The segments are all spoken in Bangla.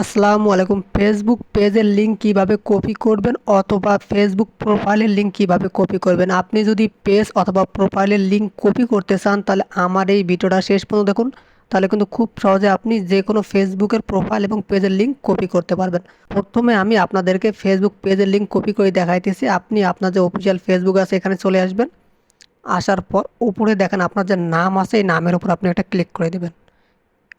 আসসালামু আলাইকুম। ফেসবুক পেজের লিঙ্ক কীভাবে কপি করবেন অথবা ফেসবুক প্রোফাইলের লিঙ্ক কীভাবে কপি করবেন? আপনি যদি পেজ অথবা প্রোফাইলের লিঙ্ক কপি করতে চান, তাহলে আমার এই ভিডিওটা শেষ পর্যন্ত দেখুন। তাহলে কিন্তু খুব সহজে আপনি যে কোনো ফেসবুকের প্রোফাইল এবং পেজের লিঙ্ক কপি করতে পারবেন। প্রথমে আমি আপনাদেরকে ফেসবুক পেজের লিঙ্ক কপি করে দেখাইতেছি। আপনি আপনার যে অফিসিয়াল ফেসবুক আছে, এখানে চলে আসবেন। আসার পর উপরে দেখেন আপনার যে নাম আছে, এই নামের উপর আপনি একটা ক্লিক করে দেবেন।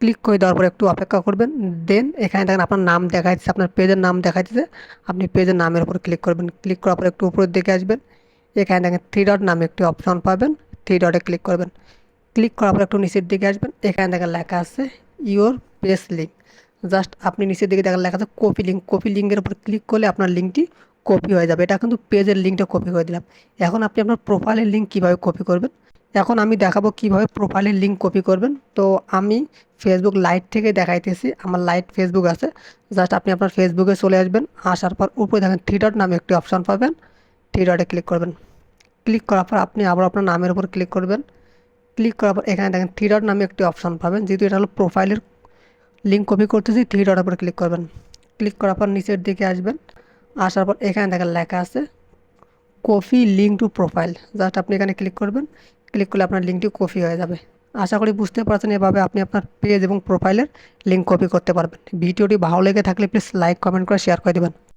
ক্লিক করে দেওয়ার পর একটু অপেক্ষা করবেন। দেন এখানে দেখেন আপনার নাম দেখাইতেছে, আপনার পেজের নাম দেখাইতেছে। আপনি পেজের নামের উপর ক্লিক করবেন। ক্লিক করার পর একটু উপরের দিকে আসবেন। এখানে দেখেন থ্রি ডট নামে একটি অপশন পাবেন। থ্রি ডটে ক্লিক করবেন। ক্লিক করার পর একটু নিচের দিকে আসবেন। এখানে দেখেন লেখা আছে ইওর পেজ লিঙ্ক জাস্ট আপনি নিচের দিকে দেখেন লেখা আছে কপি লিঙ্ক কপি লিঙ্কের উপর ক্লিক করলে আপনার লিঙ্কটি কপি হয়ে যাবে। এটা কিন্তু পেজের লিঙ্কটা কপি করে দিলাম। এখন আপনি আপনার প্রোফাইলের লিঙ্ক কীভাবে কপি করবেন? এখন আমি দেখাবো কীভাবে প্রোফাইলের লিঙ্ক কপি করবেন। তো আমি ফেসবুক লাইট থেকে দেখাইতেছি, আমার লাইট ফেসবুক আছে। জাস্ট আপনি আপনার ফেসবুকে চলে আসবেন, আসার পর উপরে দেখেন থ্রি ডট নামে একটি অপশান পাবেন। থ্রি ডটে ক্লিক করবেন। ক্লিক করার পর আপনি আবার আপনার নামের উপর ক্লিক করবেন। ক্লিক করার পর এখানে দেখেন থ্রি ডট নামে একটি অপশান পাবেন। যেহেতু এটা হলো প্রোফাইলের লিঙ্ক কপি করতেছি থ্রি ডটের উপর ক্লিক করবেন। ক্লিক করার পর নিচের দিকে আসবেন। আসার পর এখানে দেখেন লেখা আছে copy link to profile just আপনি এখানে ক্লিক করবেন। ক্লিক করলে আপনার লিঙ্কটি কপি হয়ে যাবে। আশা করি বুঝতে পারছেন এভাবে আপনি আপনার পেজ এবং প্রোফাইলের লিঙ্ক কপি করতে পারবেন। ভিডিওটি ভালো লেগে থাকলে প্লিজ লাইক, কমেন্ট করে শেয়ার করে দেবেন।